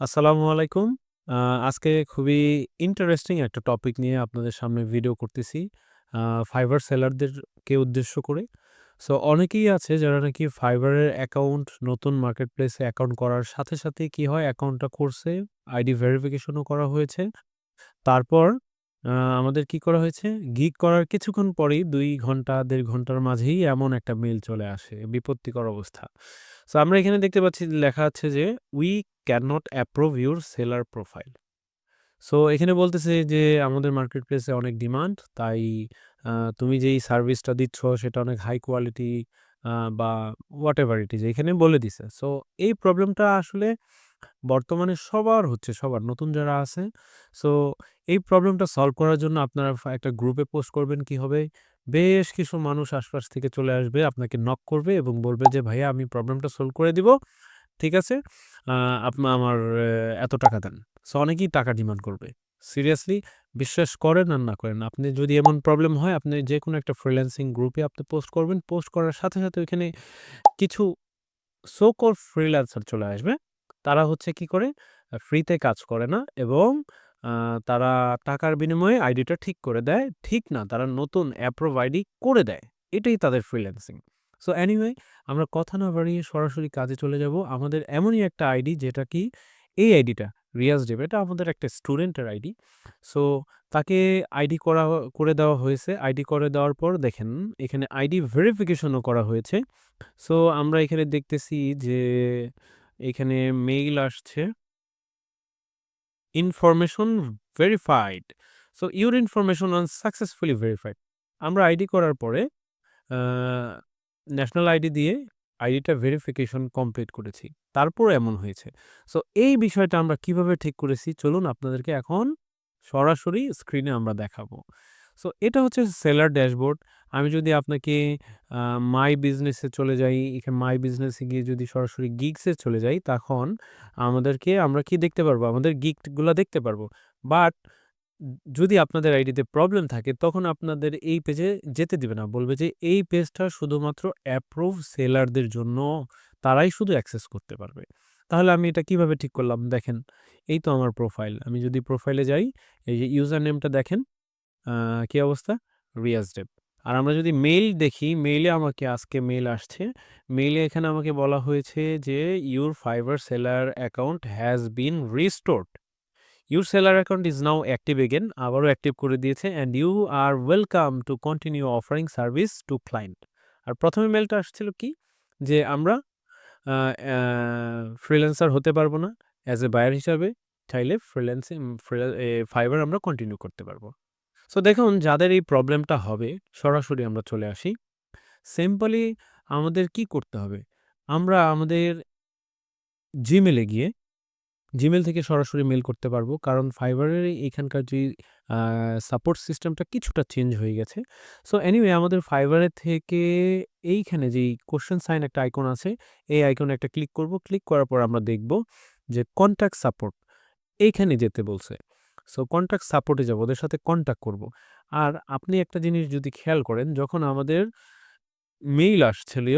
আসসালামু আলাইকুম। আজকে খুবই ইন্টারেস্টিং একটা টপিক নিয়ে আপনাদের সামনে ভিডিও করতেছি। ফাইবার সেলারদেরকে উদ্দেশ্য করে। সো অনেকেই আছে যারা নাকি ফাইবারের অ্যাকাউন্ট নতুন মার্কেট প্লেসে অ্যাকাউন্ট করার সাথে, সাথে কি হয় অ্যাকাউন্টটা করছে, আইডি ভেরিফিকেশনও করা হয়েছে। তারপর আমাদের কি করা হয়েছে? গিগ করার কিছুক্ষণ পরেই ২ ঘণ্টা ১.৫ ঘণ্টার মাঝেই এমন একটা মেইল চলে আসে। বিপত্তিকর অবস্থা। সো আমরা এখানে দেখতে পাচ্ছি লেখা আছে যে, "we can not approve your seller profile." So এখানে বলতেছে যে, "আমাদের মার্কেটপ্লেসে অনেক ডিমান্ড। তাই তুমি যেই সার্ভিসটা দিচ্ছ সেটা অনেক হাই কোয়ালিটি আ বা হোয়াটএভার ইট ইস" এখানে বলে দিছে। সো এই প্রবলেমটা আসলে বর্তমানে সবার হচ্ছে, সবার। নতুন যারা আছে সো এই প্রবলেমটা সলভ করার জন্য আপনারা একটা গ্রুপে পোস্ট করবেন কি হবে? বেশ কিছু মানুষ আশপাশ থেকে চলে আসবে, আপনাকে নক করবে এবং বলবে যে, "ভাইয়া আমি প্রবলেমটা সলভ করে দিব। ঠিক আছে? আ আপনা আমার এত টাকা দেন।" সো অনেকেই টাকা ডিমান্ড করবে। সিরিয়াসলি বিশ্বাস করেন আর না করেন। আপনি যদি এমন প্রবলেম হয় আপনি যে কোনো একটা ফ্রিল্যান্সিং গ্রুপে আপনি পোস্ট করবেন। পোস্ট করার সাথে, সাথে ওইখানে কিছু সো কল্ড ফ্রিল্যান্সার চলে আসবে। তারা হচ্ছে কি করে? ফ্রিতে কাজ করে না এবং তারা টাকার বিনিময়ে আইডিটা ঠিক করে দেয়। ঠিক না, তারা নতুন অ্যাপ্রুভ আইডি করে দেয়। এটাই তাদের ফ্রিল্যান্সিং। সো অ্যানিওয়ে আমরা কথা না বাড়িয়ে সরাসরি কাজে চলে যাব। আমাদের এমনই একটা আইডি যেটা কি এই আইডিটা রিয়াজ ডেভ এটা আমাদের একটা স্টুডেন্টের আইডি। সো তাকে আইডি করা করে দেওয়া হয়েছে। আইডি করে দেওয়ার পর দেখেন এখানে আইডি ভেরিফিকেশনও করা হয়েছে। সো আমরা এখানে দেখতেছি যে এখানে মেইল আসছে information verified. So your information on successfully verified. আমরা আইডি করার পরে ন্যাশনাল আইডি দিয়ে আইডিটা ভেরিফিকেশন কমপ্লিট করেছি। তারপরও এমন হয়েছে। সো এই বিষয়টা আমরা কীভাবে ঠিক করেছি চলুন আপনাদেরকে এখন সরাসরি স্ক্রিনে আমরা দেখাবো। সো এটা হচ্ছে সেলার ড্যাশবোর্ড। আমি যদি আপনাকে মাই বিজনেসে চলে যাই, এখানে মাই বিজনেসে গিয়ে যদি সরাসরি গিগসে চলে যাই তখন আমাদেরকে আমরা কি দেখতে পারব? আমাদের গিগগুলা দেখতে পারব। বাট যদি আপনাদের আইডিতে প্রবলেম থাকে তখন আপনাদের এই পেজে যেতে দিবে না। বলবে যে, "এই পেজটা শুধুমাত্র অ্যাপ্রুভ সেলারদের জন্য। তারাই শুধু অ্যাক্সেস করতে পারবে।" তাহলে আমি এটা কীভাবে ঠিক করলাম? দেখেন, এই তো আমার প্রোফাইল। আমি যদি প্রোফাইলে যাই, এই যে ইউজার নেমটা দেখেন, কি অবস্থা? রিয়াজ ডেভ। আর আমরা যদি মেইল দেখি, মেইলে আমাকে আজকে মেইল আসছে। মেইলে এখানে আমাকে বলা হয়েছে যে, "your Fiverr seller account has been restored your seller account is now active again আবারও অ্যাক্টিভ করে দিয়েছে "and you are welcome to continue offering service to client." আর ১ম এ মেইলটা আসছিল কি? যে আমরা ফ্রিল্যান্সার হতে পারব না। অ্যাজ এ বায়ার হিসাবে চাইলে ফ্রিল্যান্সিং ফ্রিলা এ আমরা কন্টিনিউ করতে পারব। সো দেখুন যাদের এই প্রবলেমটা হবে সরাসরি আমরা চলে আসি। সিম্পলি আমাদের কি করতে হবে? আমরা আমাদের জিমেলে গিয়ে জিমেল থেকে সরাসরি মেল করতে পারব। কারণ ফাইবারের এখানকার যে সাপোর্ট সিস্টেমটা কিছুটা চেঞ্জ হয়ে গেছে। সো এনিওয়ে আমাদের ফাইবারের থেকে এইখানে যেই কোশ্চেন সাইন একটা আইকন আছে, এই আইকনে একটা ক্লিক করব। ক্লিক করার পর আমরা দেখব যে কনট্যাক্ট সাপোর্ট এইখানে যেতে বলছে। সো কনট্যাক্ট সাপোর্টে যাব। ওদের সাথে কনট্যাক্ট করব। আর আপনি একটা জিনিস যদি খেয়াল করেন যখন আমাদের মেইল আসছিল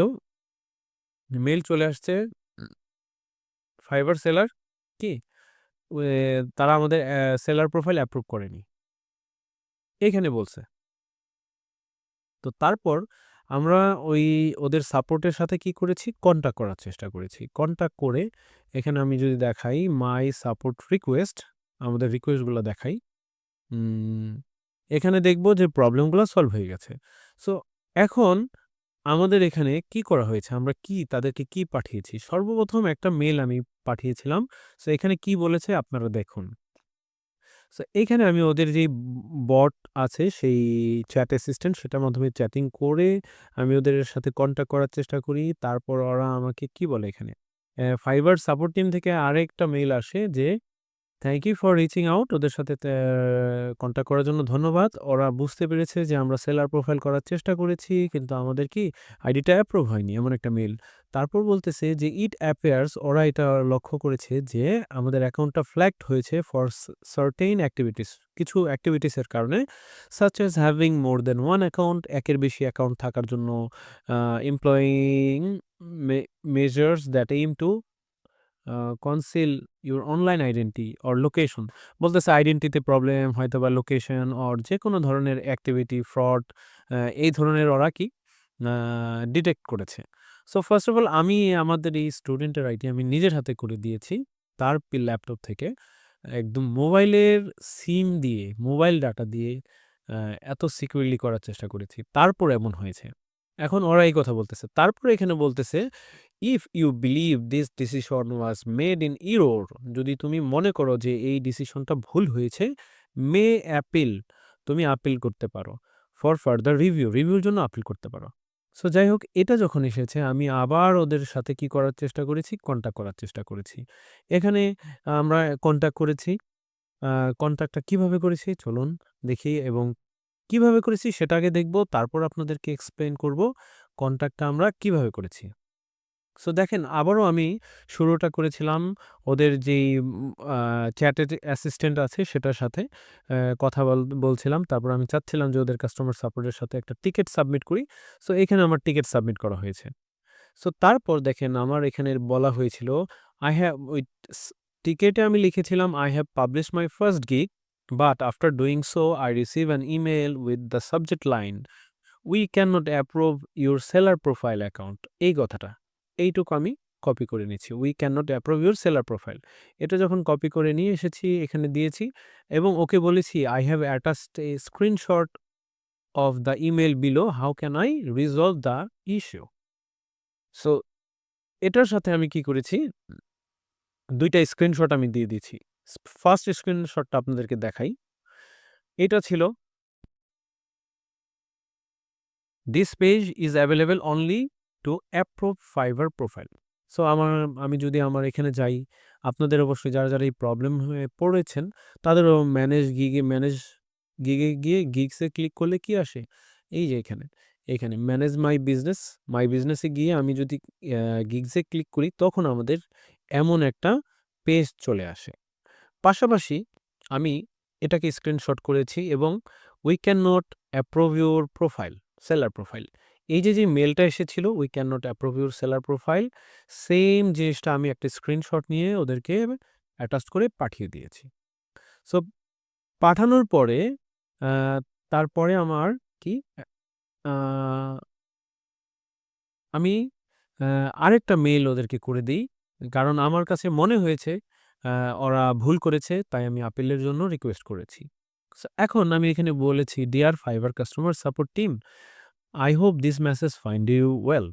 মেইল চলে আসছে ফাইবার সেলার কি? তারা আমাদের সেলার প্রোফাইল অ্যাপ্রুভ করেনি। এখানে বলছে। তো তারপর আমরা ওই ওদের সাপোর্টের সাথে কি করেছি? কনট্যাক্ট করার চেষ্টা করেছি। কনট্যাক্ট করে এখানে আমি যদি দেখাই মাই সাপোর্ট রিকোয়েস্ট, আমাদের রিকোয়েস্টগুলো দেখাই। এখানে দেখব যে প্রবলেমগুলো সলভ হয়ে গেছে। সো এখন আমাদের এখানে কি করা হয়েছে? আমরা কি তাদেরকে কি পাঠিয়েছি? সর্বপ্রথম একটা মেল আমি পাঠিয়েছিলাম। সো এখানে কি বলেছে আপনারা দেখুন। সো এখানে আমি ওদের ব বট আছে সেই চ্যাট অ্যাসিস্ট্যান্ট সেটার মাধ্যমে চ্যাটিং করে আমি ওদের সাথে কনট্যাক্ট করার চেষ্টা করি। তারপর ওরা আমাকে কি বলে এখানে? ফাইবার সাপোর্ট টিম থেকে আরেকটা মেইল আসে যে, "thank you for reaching out" ওদের সাথে কনট্যাক্ট করার জন্য ধন্যবাদ। ওরা বুঝতে পেরেছে যে আমরা সেলার প্রোফাইল করার চেষ্টা করেছি, কিন্তু আমাদের কি আইডিটা অ্যাপ্রুভ হয়নি। এমন একটা মেইল। তারপর বলতেছে যে ইট অ্যাপেয়ার্স ওরা এটা লক্ষ্য করেছে যে, আমাদের অ্যাকাউন্টটা ফ্ল্যাগড হয়েছে ফর সার্টেইন অ্যাক্টিভিটিস। কিছু অ্যাক্টিভিটিসের কারণে such as having more than one account একের বেশি অ্যাকাউন্ট থাকার জন্য employing measures that aim to conceal your online identity or location. বলতেছে আইডেন্টিতে প্রবলেম হয়তো বা লোকেশন অর যে কোনো ধরনের অ্যাক্টিভিটি, ফ্রড এই ধরনের ওরা কি ডিটেক্ট করেছে। সো ফার্স্ট অফ অল আমি আমাদের এই স্টুডেন্টের আইডি আমি নিজের হাতে করে দিয়েছি। তার ল্যাপটপ থেকে একদম মোবাইলের সিম দিয়ে, মোবাইল ডাটা দিয়ে এত সিকিউরলি করার চেষ্টা করেছি। তারপর এমন হয়েছে। এখন ওরা এই কথা বলতেছে। তারপরে এখানে বলতেছে, "if you believe this decision was made in error" যদি তুমি মনে করো যে এই ডিসিশনটা ভুল হয়েছে, মে অ্যাপিল তুমি আপিল করতে পারো। ফর ফার্দার রিভিউ, রিভিউর জন্য আপিল করতে পারো। সো যাই হোক এটা যখন এসেছে আমি আবার ওদের সাথে কি করার চেষ্টা করেছি? কনট্যাক্ট করার চেষ্টা করেছি। এখানে আমরা কনট্যাক্ট করেছি। কনট্যাক্টটা কীভাবে করেছি? চলুন দেখি এবং কীভাবে করেছি সেটা আগে দেখব। তারপর আপনাদেরকে এক্সপ্লেন করব কনট্যাক্টটা আমরা কীভাবে করেছি। সো দেখেন, আবারও আমি শুরুটা করেছিলাম ওদের যেই চ্যাটের অ্যাসিস্ট্যান্ট আছে সেটার সাথে কথা বল, বলছিলাম। তারপর আমি চাচ্ছিলাম যে ওদের কাস্টমার সাপোর্টের সাথে একটা টিকিট সাবমিট করি। সো এখানে আমার টিকিট সাবমিট করা হয়েছে। সো তারপর দেখেন, আমার এখানে বলা হয়েছিল আই হ্যাভ উইথ টিকেটে আমি লিখেছিলাম I have publish my first gig but after doing so I receive an email with the subject line we can not approve your seller profile account এই কথাটা। এইটুকু আমি কপি করে নিচ্ছি। We can not approve your seller profile. এটা যখন copy করে নিয়ে এসেছি, এখানে দিয়েছি এবং ওকে বলেছি I have attached a screenshot of the email below how can I resolve the issue? So এটার সাথে আমি কি করেছি? দুইটা স্ক্রিনশট আমি দিয়ে দিয়েছি। ফার্স্ট স্ক্রিনশটটা আপনাদেরকে দেখাই। এটা ছিল this page is available only to approve Fiverr profile. So আমার আমি যদি আমার এখানে যাই, আপনাদের অবশ্যই যারা, যারা এই প্রবলেম হয়ে পড়েছেন তাদেরও ম্যানেজ গিগে ম্যানেজ গিগে গিয়ে গিগস ক্লিক করলে কি আসে? এই যে এখানে, এখানে ম্যানেজ মাই বিজনেস, মাই বিজনেসে গিয়ে আমি যদি গিগস ক্লিক করি তখন আমাদের এমন একটা পেজ চলে আসে। পাশাপাশি আমি এটাকে স্ক্রিনশট করেছি এবং we can not approve your profile, seller profile. এই যে, যে মেলটা এসেছিল we can not approve your seller profile same জিনিসটা আমি একটা স্ক্রিনশট নিয়ে ওদেরকে অ্যাটাচ করে পাঠিয়ে দিয়েছি। সো পাঠানোর পরে তারপরে আমার কি আমি আরেকটা মেল ওদেরকে করে দিই কারণ আমার কাছে মনে হয়েছে ওরা ভুল করেছে তাই আমি আপিলের জন্য রিকোয়েস্ট করেছি। এখন আমি এখানে বলেছি dear Fiverr customer support team, I hope this message find you well.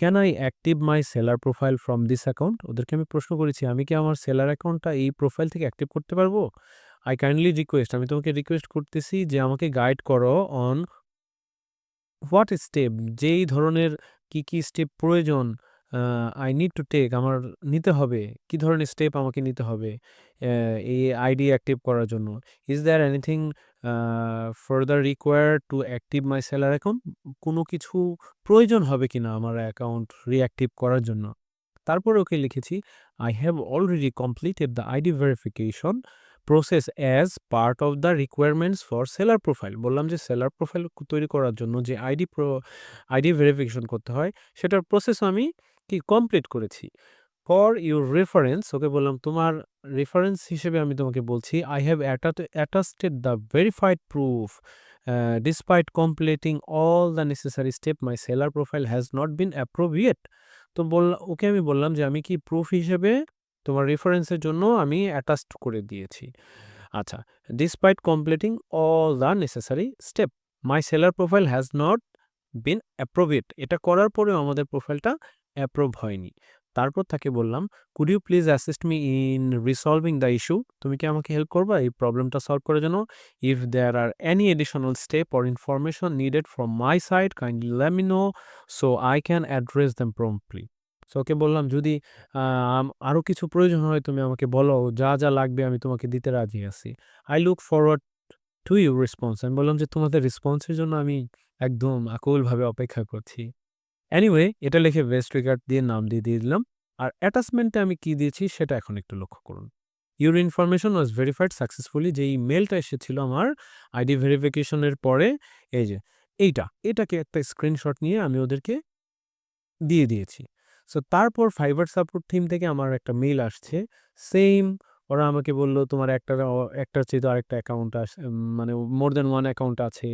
Can I active my seller profile from this account? ওদেরকে আমি প্রশ্ন করেছি আমি কি আমার সেলার অ্যাকাউন্টটা এই প্রোফাইল থেকে অ্যাক্টিভ করতে পারব? আই কাইন্ডলি রিকোয়েস্ট আমি তোমাকে রিকোয়েস্ট করতেছি যে আমাকে গাইড করো অন হোয়াট স্টেপ যেই ধরনের কি, কি স্টেপ প্রয়োজন আই নিড টু টেক আমার নিতে হবে। কি ধরনের স্টেপ আমাকে নিতে হবে এই আইডি অ্যাক্টিভ করার জন্য? Is there anything further require to active my seller account? কোনো কিছু প্রয়োজন হবে কিনা আমার অ্যাকাউন্ট রিঅ্যাক্টিভ করার জন্য? তারপরে ওকে লিখেছি I have already completed the ID verification process as part of the requirements for seller profile. বললাম যে সেলার প্রোফাইল তৈরি করার জন্য যে আইডি আইডি ভেরিফিকেশন করতে হয়, সেটার প্রসেস আমি কি কমপ্লিট করেছি। ফর ইউর রেফারেন্স ওকে বললাম তোমার রেফারেন্স হিসেবে আমি তোমাকে বলছি I have attested the verified proof despite completing all the necessary step my seller profile has not been approved তো বল ওকে আমি বললাম যে আমি কি প্রুফ হিসেবে তোমার রেফারেন্সের জন্য আমি অ্যাটাচড করে দিয়েছি। আচ্ছা, despite completing all the necessary step my seller profile has not been approved এটা করার পরেও আমাদের প্রোফাইলটা অ্যাপ্রুভ হয়নি। তারপর তাকে বললাম could you please assist me in resolving the issue? তুমি কি আমাকে হেল্প করবা এই প্রবলেমটা সলভ করার জন্য? If there are any additional step or information needed from my side kindly let me know so I can address them promptly. So ওকে বললাম যদি আরও কিছু প্রয়োজন হয় তুমি আমাকে বলো যা, যা লাগবে আমি তোমাকে দিতে রাজি আছি। I look forward to you response. আমি বললাম যে তোমাদের রেসপন্সের জন্য আমি একদম আকুলভাবে অপেক্ষা করছি। এনিওয়ে এটা লিখে বেস্ট রিগার্ড দিয়ে নাম দিয়ে দিয়ে দিলাম। আর অ্যাটাচমেন্টে আমি কি দিয়েছি সেটা এখন একটু লক্ষ্য করুন। Your information was verified successfully যেই মেইলটা এসেছিল আমার আইডি ভেরিফিকেশনের পরে এই যে এইটা, এটাকে একটা স্ক্রিনশট নিয়ে আমি ওদেরকে দিয়ে দিয়েছি। সো তারপর ফাইবার সাপোর্ট থিম থেকে আমার একটা মেল আসছে। সেম ওরা আমাকে বলল, "তোমার একটা একটার চেয়ে তো আরেকটা অ্যাকাউন্ট আস মানে মোর দ্যান ওয়ান অ্যাকাউন্ট আছে।"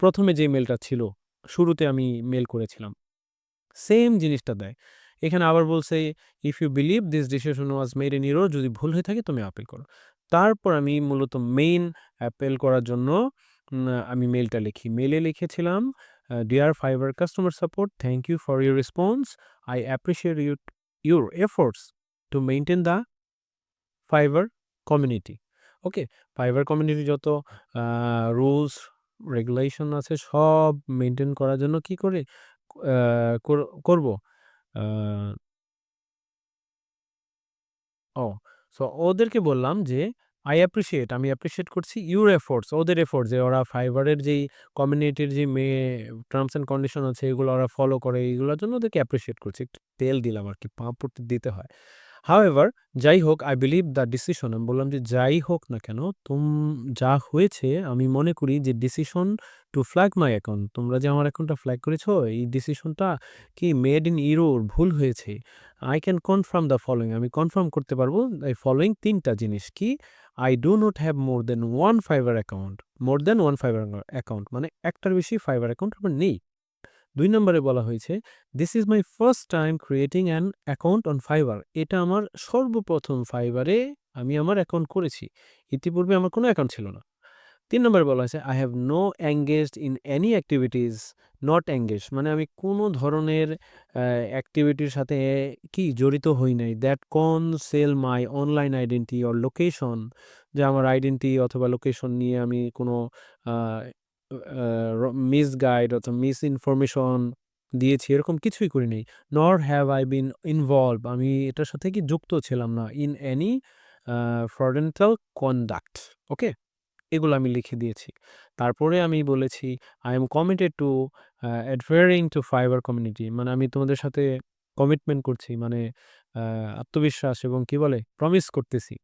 ১ম এ যে মেইলটা ছিল, শুরুতে আমি মেইল করেছিলাম। সেম জিনিসটা দেয়। এখানে আবার বলছে, "if you believe this decision was made in error" যদি ভুল হয়ে থাকে তুমি আপিল করো। তারপর আমি মূলত মেইন অ্যাপেল করার জন্য আমি মেলটা লিখি। মেলে লিখেছিলাম, "dear Fiverr customer support, thank you for your response. I appreciate your your efforts to maintain the Fiverr community." Okay? Fiverr community যত রুলস, রেগুলেশন আছে সব মেনটেন করার জন্য কি করে কর করব? ও সো ওদেরকে বললাম যে, "আই অ্যাপ্রিসিয়েট আমি অ্যাপ্রিশিয়েট করছি ইউর এফোর্টস" ওদের এফোর্টস যে ওরা ফাইবারের যেই কমিউনিটির যে মেয়ে টার্মস অ্যান্ড কন্ডিশন আছে এগুলো ওরা ফলো করে এইগুলোর জন্য ওদেরকে অ্যাপ্রিশিয়েট করছি। একটু তেল দিলাম আর আরকি, পাঁপড়তে দিতে হয়। হাউএভার যাই হোক আই বিলিভ দ্য ডিসিশন আমি বললাম যে, "যাই হোক না কেন, তুম যা হয়েছে আমি মনে করি যে decision to flag my account তোমরা যে আমার অ্যাকাউন্টটা ফ্ল্যাগ করেছ এই ডিসিশনটা কি মেড ইন ইরর ভুল হয়েছে। I can confirm the following আমি কনফার্ম করতে পারব এই ফলোয়িং তিনটা জিনিস কি? I do not have more than one Fiverr account. More than one Fiverr account মানে একটার বেশি ফাইবার অ্যাকাউন্ট আমার নেই। ২ নম্বরে বলা হয়েছে, "this is my first time creating an account on Fiverr" এটা আমার সর্বপ্রথম ফাইবারে আমি আমার অ্যাকাউন্ট করেছি। ইতিপূর্বে আমার কোনো অ্যাকাউন্ট ছিল না। তিন নম্বরে বলা হয়েছে, "I have no engaged in any activities not engage মানে আমি কোনো ধরনের অ্যাক্টিভিটির সাথে কি জড়িত হই নাই। That conceal my online identity or location যে আমার আইডেন্টি অথবা লোকেশন নিয়ে আমি কোনো র মিসগাইড অথবা মিস ইনফরমেশন দিয়েছি এরকম কিছুই করি নাই। নর হ্যাভ আই বিন ইনভলভ আমি এটার সাথে কি যুক্ত ছিলাম না। In any fraudulent conduct okay? এগুলো আমি লিখে দিয়েছি। তারপরে আমি বলেছি, "I am committed to uh adhering to Fiverr community" মানে আমি তোমাদের সাথে কমিটমেন্ট করছি মানে আত্মবিশ্বাস এবং কি বলে প্রমিস করতেছি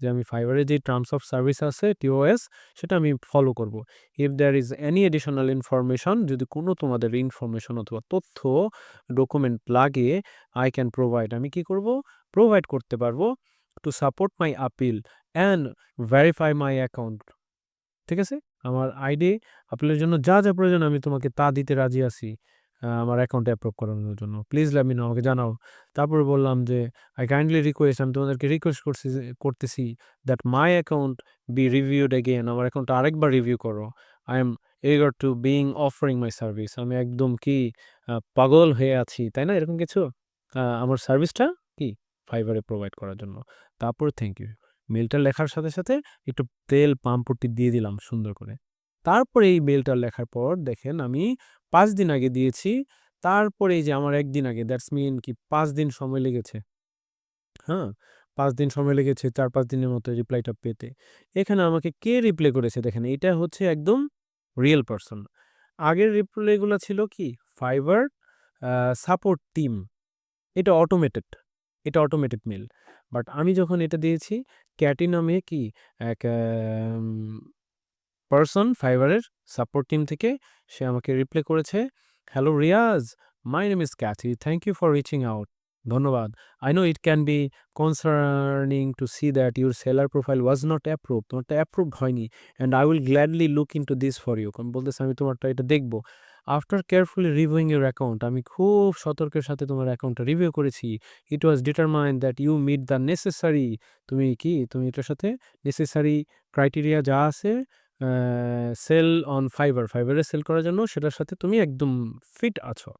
যে আমি ফাইবারের যে টার্মস অফ সার্ভিস আছে টিওএস সেটা আমি ফলো করব। If there is any additional information যদি কোনো তোমাদের ইনফরমেশন অথবা তথ্য ডকুমেন্ট লাগে আই ক্যান প্রোভাইড আমি কি করব? প্রোভাইড করতে পারব to support my appeal and verify my account. ঠিক আছে? আমার আইডি আপিলের জন্য যা, যা প্রয়োজন আমি তোমাকে তা দিতে রাজি আছি। আমার অ্যাকাউন্টে অ্যাপ্রুভ করানোর জন্য। প্লিজ মি নো আমাকে জানাও। তারপরে বললাম যে, "আই কাইন্ডলি রিকোয়েস্ট" আমি তোমাদেরকে রিকোয়েস্ট করছি করতেছি that my account be reviewed again আমার অ্যাকাউন্টটা আরেকবার রিভিউ করো। I am eager to being offering my service আমি একদম কি পাগল হয়ে আছি, তাই না? এরকম কিছু? আমার সার্ভিসটা কি ফাইবারে প্রোভাইড করার জন্য। তারপর থ্যাংক ইউ। মেইলটা লেখার সাথে, সাথে একটু তেল পাম্পটি দিয়ে দিলাম সুন্দর করে। তারপরে এই মেলটা লেখার পর দেখেন আমি ৫ দিন আগে দিয়েছি। তারপরে এই যে আমার একদিন আগে, দ্যাটস মিন কি পাঁচ দিন সময় লেগেছে। হ্যাঁ? পাঁচ দিন সময় লেগেছে ৪-৫ দিনের মতো রিপ্লাইটা পেতে। এখানে আমাকে কে রিপ্লাই করেছে দেখেন, এটা হচ্ছে একদম রিয়েল পারসন। আগের রিপ্লাইগুলা ছিল কি ফাইবার সাপোর্ট টিম। এটা অটোমেটেড। এটা অটোমেটেড মেইল। বাট আমি যখন এটা দিয়েছি, ক্যাটি নামে কি এক পারসন ফাইবারের সাপোর্ট টিম থেকে সে আমাকে রিপ্লাই করেছে, "hello Riaz, my name is Kathy. Thank you for reaching out. ধন্যবাদ। I know it can be concerning to see that your seller profile was not approve তোমারটা অ্যাপ্রুভড হয়নি and I will gladly look into this for you" আমি বলতেছি আমি তোমারটা এটা দেখব after carefully reviewing your account আমি খুব সতর্কের সাথে তোমার অ্যাকাউন্টটা রিভিউ করেছি। It was determined that you meet the necessary তুমি কি তুমি এটার সাথে নেসেসারি ক্রাইটেরিয়া যা আছে সেল অন ফাইবার, ফাইবারে সেল করার জন্য সেটার সাথে তুমি একদম ফিট আছো।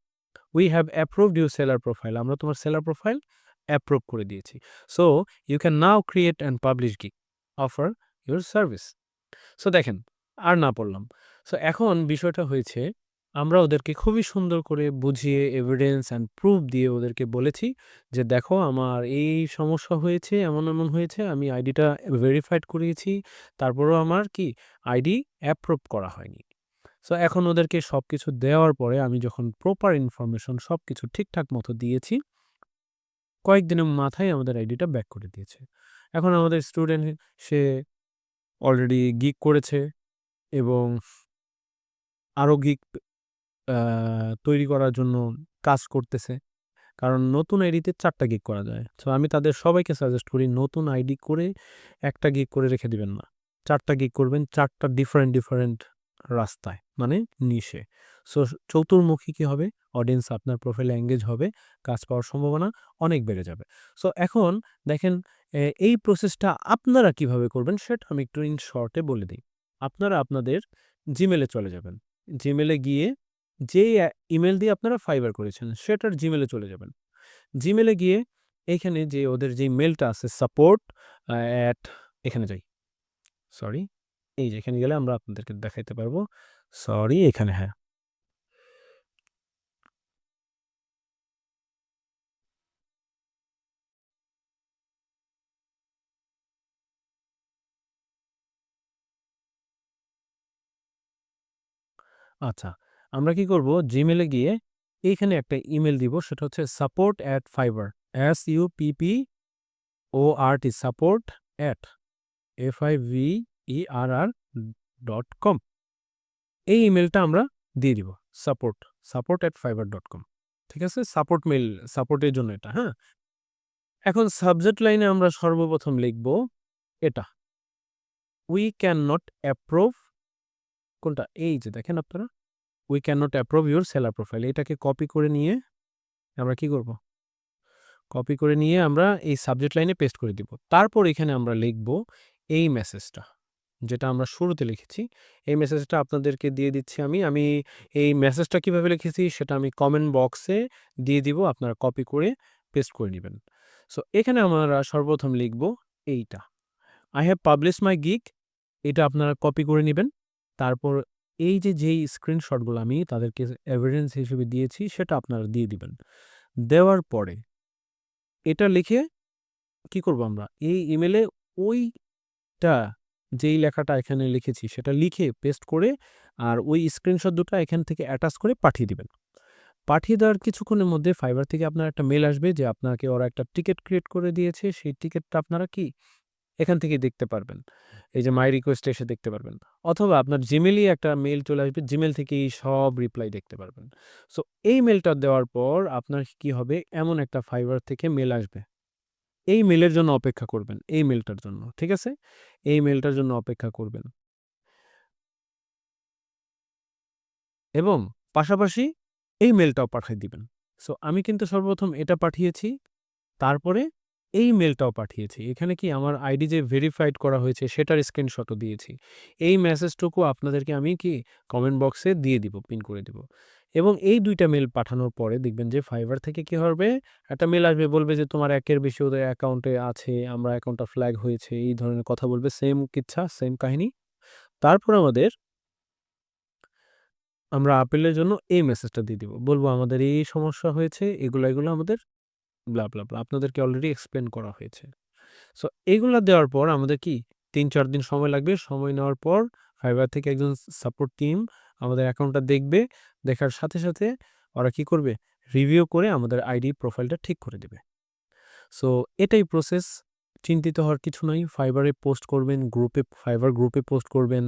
We have approved you seller profile আমরা তোমার সেলার প্রোফাইল অ্যাপ্রুভ করে দিয়েছি। So you can now create and publish gig offer your service. So দেখেন আর না পড়লাম। সো এখন বিষয়টা হয়েছে আমরা ওদেরকে খুবই সুন্দর করে বুঝিয়ে এভিডেন্স অ্যান্ড প্রুফ দিয়ে ওদেরকে বলেছি যে, "দেখো আমার এই সমস্যা হয়েছে, এমন, এমন হয়েছে। আমি আইডিটা ভেরিফাইড করিয়েছি। তারপরেও আমার কি আইডি অ্যাপ্রুভ করা হয়নি।" সো এখন ওদেরকে সব কিছু দেওয়ার পরে আমি যখন প্রপার ইনফরমেশন সব কিছু ঠিকঠাক মতো দিয়েছি কয়েকদিনের মাথায় আমাদের আইডিটা ব্যাক করে দিয়েছে। এখন আমাদের স্টুডেন্ট সে অলরেডি গিক করেছে এবং আরও আ তৈরি করার জন্য কাজ করতেছে। কারণ নতুন আইডিতে চারটা গিক করা যায়। সো আমি তাদের সবাইকে সাজেস্ট করি, নতুন আইডি করে একটা গিক করে রেখে দিবেন না। চারটা গিক করবেন, চারটা ডিফারেন্ট ডিফারেন্ট রাস্তায় মানে নিশে সো চতুর্মুখী কী হবে? অডিয়েন্স আপনার প্রোফাইলে এঙ্গেজ হবে, কাজ পাওয়ার সম্ভাবনা অনেক বেড়ে যাবে। সো এখন দেখেন এই প্রসেসটা আপনারা কীভাবে করবেন সেটা আমি একটু ইন শর্টে বলে দিই। আপনারা আপনাদের জিমেলে চলে যাবেন। জিমেলে গিয়ে যে ইমেল দিয়ে আপনারা ফাইবার করেছেন, সেটার জিমেলে চলে যাবেন। জিমেলে গিয়ে এখানে যে, ওদের যে মেলটা আছে সাপোর্ট অ্যাট এখানে যাই। সরি এই যে, এখানে গেলে আমরা আপনাদেরকে দেখাইতে পারব। সরি এখানে হ্যাঁ। আচ্ছা আমরা কি করব? জিমেলে গিয়ে এইখানে একটা ইমেল দিব, সেটা হচ্ছে support at Fiverr S U P P O R T support at F I V E R R dot com এই ইমেলটা আমরা দিয়ে দিব support support at Fiverr dot com ঠিক আছে? সাপোর্ট মেল সাপোর্টের জন্য এটা হ্যাঁ? এখন সাবজেক্ট লাইনে আমরা সর্বপ্রথম লিখব এটা। উই ক্যান নট অ্যাপ্রুভ কোনটা? এই যে দেখেন আপনারা we can not approve your seller profile এটাকে কপি করে নিয়ে আমরা কি করব? কপি করে নিয়ে আমরা এই সাবজেক্ট লাইনে পেস্ট করে দিব। তারপর এখানে আমরা লিখব এই মেসেজটা যেটা আমরা শুরুতে লিখেছি। এই মেসেজটা আপনাদেরকে দিয়ে দিচ্ছি আমি। আমি এই মেসেজটা কীভাবে লিখেছি সেটা আমি কমেন্ট বক্সে দিয়ে দিব। আপনারা কপি করে পেস্ট করে নেবেন। সো এখানে আমরা সর্বপ্রথম লিখব এইটা। I have publish my gig এটা আপনারা কপি করে নেবেন। তারপর এই যে, যেই স্ক্রিনশটগুলো আমি তাদেরকে এভিডেন্স হিসেবে দিয়েছি, সেটা আপনারা দিয়ে দিবেন। দেওয়ার পরে এটা লিখে কি করব আমরা? এই ইমেলে ওইটা যেই লেখাটা এখানে লিখেছি, সেটা লিখে পেস্ট করে আর ওই স্ক্রিনশট দুটো এখান থেকে অ্যাটাচ করে পাঠিয়ে দিবেন। পাঠিয়ে দেওয়ার কিছুক্ষণের মধ্যে ফাইবার থেকে আপনার একটা মেল আসবে যে, আপনাকে ওরা একটা টিকিট ক্রিয়েট করে দিয়েছে। সেই টিকিটটা আপনারা কি এখান থেকে দেখতে পারবেন। এই যে মাই রিকোয়েস্ট এসে দেখতে পারবেন। অথবা আপনার জিমেলই একটা মেল চলে আসবে জিমেল থেকেই সব রিপ্লাই দেখতে পারবেন। সো এই মেলটা দেওয়ার পর আপনার কি হবে? এমন একটা ফাইবার থেকে মেল আসবে। এই মেলের জন্য অপেক্ষা করবেন, এই মেলটার জন্য, ঠিক আছে? এই মেলটার জন্য অপেক্ষা করবেন। এবং পাশাপাশি এই মেলটাও পাঠিয়ে দিবেন। সো আমি কিন্তু সর্বপ্রথম এটা পাঠিয়েছি, তারপরে এই মেলটাও পাঠিয়েছি। এখানে কি আমার আইডি যে ভেরিফাইড করা হয়েছে সেটার স্ক্রিনশটও দিয়েছি। এই মেসেজটুকু আপনাদেরকে আমি কি কমেন্ট বক্সে দিয়ে দিব পিন করে দিব। এবং এই দুইটা মেল পাঠানোর পরে দেখবেন যে ফাইবার থেকে কি হবে? একটা মেল আসবে, বলবে যে তোমার একের বেশি ওদের অ্যাকাউন্টে আছে, আমরা অ্যাকাউন্টটা ফ্ল্যাগ হয়েছে, এই ধরনের কথা বলবে সেম কিচ্ছা সেম কাহিনী। তারপর আমাদের আমরা আপেলের জন্য এই মেসেজটা দিয়ে দিব। বলব, আমাদের এই সমস্যা হয়েছে, এগুলো এগুলো আমাদের ব্লা আপনাদেরকে অলরেডি এক্সপ্লেন করা হয়েছে। সো এগুলো দেওয়ার পর আমাদের কি? তিন, চার দিন সময় লাগবে। সময় নেওয়ার পর ফাইবার থেকে একজন সাপোর্ট টিম আমাদের অ্যাকাউন্টটা দেখবে, দেখার সাথে সাথে ওরা কি করবে? রিভিউ করে আমাদের আইডি প্রোফাইলটা ঠিক করে দেবে। সো এটাই প্রসেস চিন্তিত হওয়ার কিছু নয় ফাইবারে পোস্ট করবেন গ্রুপে ফাইবার গ্রুপে পোস্ট করবেন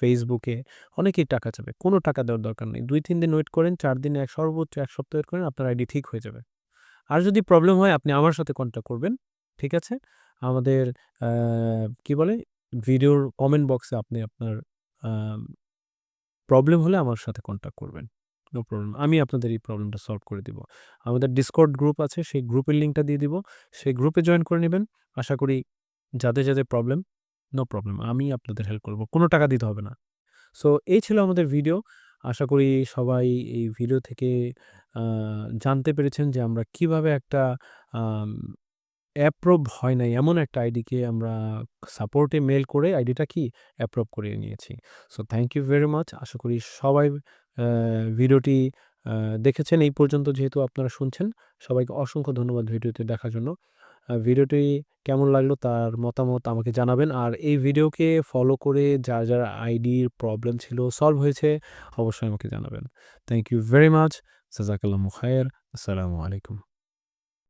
ফেসবুকে অনেকেই টাকা চাবে। কোনো টাকা দেওয়ার দরকার নেই। দুই, তিন দিন ওয়েট করেন, চার দিন এক সর্বোচ্চ এক সপ্তাহ ওয়েট করেন, আপনার আইডি ঠিক হয়ে যাবে। আর যদি প্রবলেম হয়, আপনি আমার সাথে কন্ট্যাক্ট করবেন, ঠিক আছে? আমাদের কি বলে? ভিডিওর কমেন্ট বক্সে আপনি আপনার প্রবলেম হলে আমার সাথে কন্ট্যাক্ট করবেন। নো প্রবলেম আমি আপনাদের এই প্রবলেমটা সলভ করে দিব। আমাদের ডিসকর্ড গ্রুপ আছে, সেই গ্রুপের লিঙ্কটা দিয়ে দিব। সেই গ্রুপে জয়েন করে নেবেন। আশা করি যাদের যাদের প্রবলেম নো প্রবলেম আমি আপনাদের হেল্প করব। কোনো টাকা দিতে হবে না। সো এই ছিল আমাদের ভিডিও আশা করি সবাই এই ভিডিও থেকে জানতে পেরেছেন যে আমরা কীভাবে একটা অ্যাপ্রুভ হয় নাই। এমন একটা আইডিকে আমরা সাপোর্টে মেল করে আইডিটা কি অ্যাপ্রুভ করিয়ে নিয়েছি। So thank you very much আশা করি সবাই ভিডিওটি দেখেছেন। এই পর্যন্ত যেহেতু আপনারা শুনছেন, সবাইকে অসংখ্য ধন্যবাদ ভিডিওতে দেখার জন্য। ভিডিওটি কেমন লাগল তার মতামত আমাকে জানাবেন। আর এই ভিডিওকে ফলো করে যার যার আইডির প্রবলেম ছিল সলভ হয়েছে, অবশ্যই আমাকে জানাবেন। থ্যাংক ইউ ভেরি মাচ জাজাকাল্লাহ মুখায়ের আসসালামু আলাইকুম